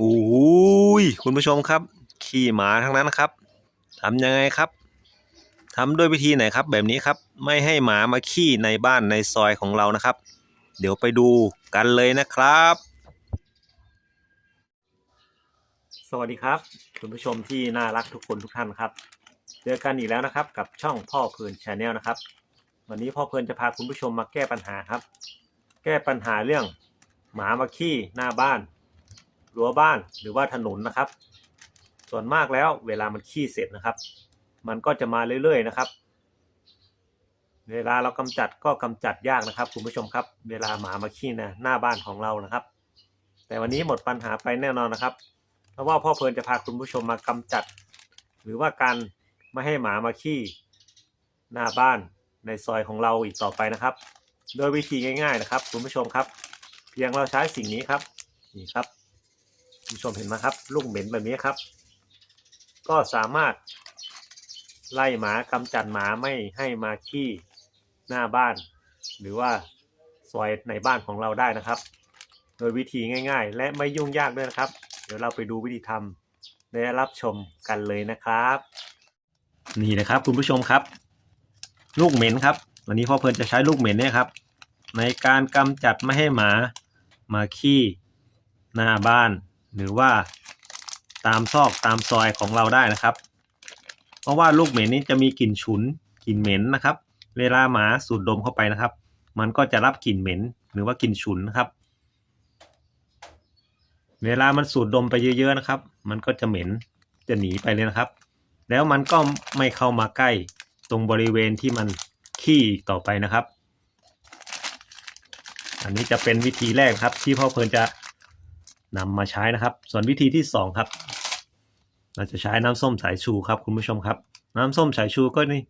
โอ้ยคุณผู้ชมครับ ขี่หมาทั้งนั้นนะครับทำยังไงครับทำด้วยวิธีไหนครับ แบบนี้ครับไม่ให้หมามาขี้ในบ้านในซอยของเรานะครับ เดี๋ยวไปดูกันเลยนะครับ สวัสดีครับ คุณผู้ชมที่น่ารักทุกคนทุกท่านครับ เจอกันอีกแล้วนะครับ กับช่องพ่อเพลินชาแนลนะครับ วันนี้พ่อเพลินจะพาคุณผู้ชมมาแก้ปัญหาครับ แก้ปัญหาเรื่องหมามาขี้หน้าบ้าน รั้วบ้านหรือว่าถนนนะครับ ส่วนมากแล้วเวลามันขี้เสร็จนะครับ มันก็จะมาเรื่อยๆนะครับ เวลาเรากำจัดก็กำจัดยากนะครับคุณผู้ชมครับ เวลาหมามาขี้นะหน้าบ้านของเรานะครับ แต่วันนี้หมดปัญหาไปแน่นอนนะครับ เพราะว่าพ่อเพลินจะพาคุณผู้ชมมากำจัด หรือว่าการไม่ให้หมามาขี้หน้าบ้านในซอยของเราอีกต่อไปนะครับ โดยวิธีง่าย ๆนะครับ คุณผู้ชมครับ เพียงเราใช้สิ่งนี้ครับนี่ครับ ผู้ชมเห็นไหมครับ ลูกเหม็นแบบนี้ครับ ก็สามารถไล่หมากำจัดหมาไม่ให้มาขี้หน้าบ้าน หรือว่าซอยในบ้านของเราได้นะครับ โดยวิธีง่าย ๆ และไม่ยุ่งยากด้วยนะครับ เดี๋ยวเราไปดูวิธีทำและรับชมกันเลยนะครับ นี่นะครับคุณผู้ชมครับ ลูกเหม็นครับ วันนี้พ่อเพลินจะใช้ลูกเหม็นเนี่ยครับ ในการกำจัดไม่ให้หมามาขี้หน้าบ้าน หรือว่าตามซอกตามซอยของเราได้นะครับ เพราะว่าลูกเหม็นนี้จะมีกลิ่นฉุนกลิ่นเหม็นนะครับ เวลาหมาสูดดมเข้าไปนะครับ มันก็จะรับกลิ่นเหม็นหรือว่ากลิ่นฉุนนะครับ เวลามันสูดดมไปเยอะๆนะครับ มันก็จะเหม็นจะหนีไปเลยนะครับ แล้วมันก็ไม่เข้ามาใกล้ตรงบริเวณที่มันขี้อีกต่อไปนะครับ อันนี้จะเป็นวิธีแรกครับที่พ่อเพลินจะ นำมาใช้นะครับ ส่วนวิธีที่สองครับ เราจะใช้น้ำส้มสายชูครับ คุณผู้ชมครับ น้ำส้มสายชูก็นี่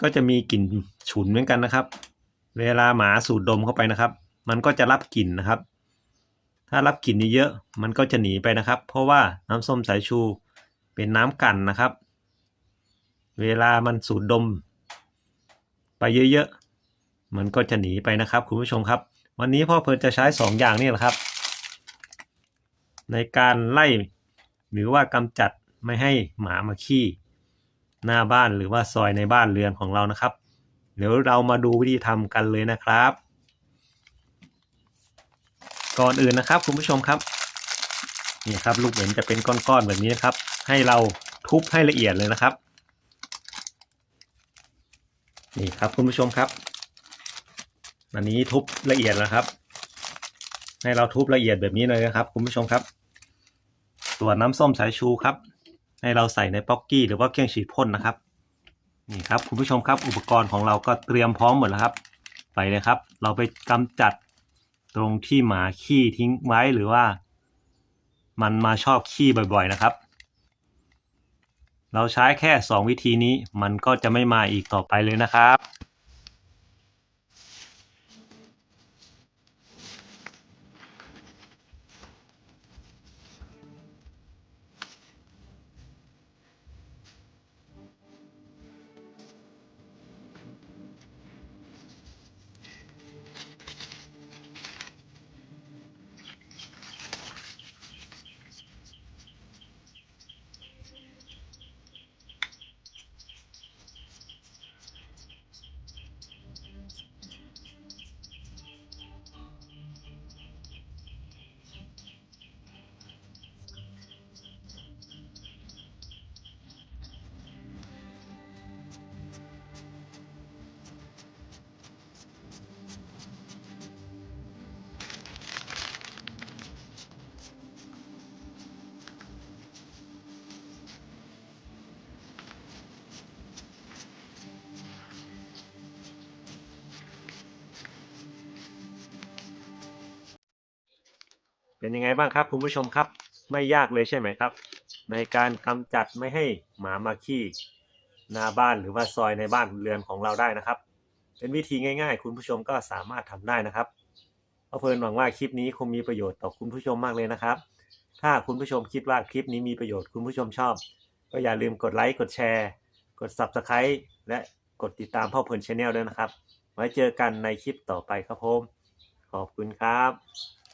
ก็จะมีกลิ่นฉุนเหมือนกันนะครับ เวลาหมาสูดดมเข้าไปนะครับ มันก็จะรับกลิ่นนะครับ ถ้ารับกลิ่นเยอะมันก็จะหนีไปนะครับ เพราะว่าน้ำส้มสายชูเป็นน้ำกันนะครับ เวลามันสูดดม ไปเยอะๆมันก็จะหนีไปนะครับ คุณผู้ชมครับ วันนี้พ่อเพลินจะใช้สองอย่างนี่แหละครับ ในการไล่หรือว่ากำจัดไม่ให้หมามาขี้หน้าบ้านหรือว่าซอยในบ้านเรือนของเรานะครับ เดี๋ยวเรามาดูวิธีทำกันเลยนะครับ ก่อนอื่นนะครับคุณผู้ชมครับนี่ครับลูกเหม็นจะเป็นก้อนๆแบบนี้นะครับ ให้เราทุบให้ละเอียดเลยนะครับนี่ครับคุณผู้ชมครับ อันนี้ทุบละเอียดแล้วครับ ให้เราทุบละเอียดแบบนี้เลยนะครับ คุณผู้ชมครับ ส่วน้ำส้มสายชูครับ ให้เราใส่ในป๊อกกี้หรือว่าเครื่องฉีดพ่นนะครับ นี่ครับคุณผู้ชมครับอุปกรณ์ของเราก็เตรียมพร้อมหมดแล้วครับ ไปเลยครับ เราไปกำจัดตรงที่หมาขี้ทิ้งไว้หรือว่า มันมาชอบขี้บ่อยๆนะครับ เราใช้แค่สองวิธีนี้มันก็จะไม่มาอีกต่อไปเลยนะครับ เป็นยังไงบ้างครับคุณผู้ชมครับ ไม่ยากเลยใช่ไหมครับ ในการกำจัดไม่ให้หมามาขี้หน้าบ้านหรือว่าซอยในบ้านเรือนของเราได้นะครับ เป็นวิธีง่าย ๆ คุณผู้ชมก็สามารถทำได้นะครับเพราเพลินหวังว่าคลิปนี้คงมีประโยชน์ต่อคุณผู้ชมมากเลยนะครับ ถ้าคุณผู้ชมคิดว่าคลิปนี้มีประโยชน์คุณผู้ชมชอบ ก็อย่าลืมกดไลค์กดแชร์ กด Subscribe และกดติดตามพ่อเพลินชาแนลด้วยนะครับ ไว้เจอกันในคลิปต่อไปครับผมขอบคุณครับ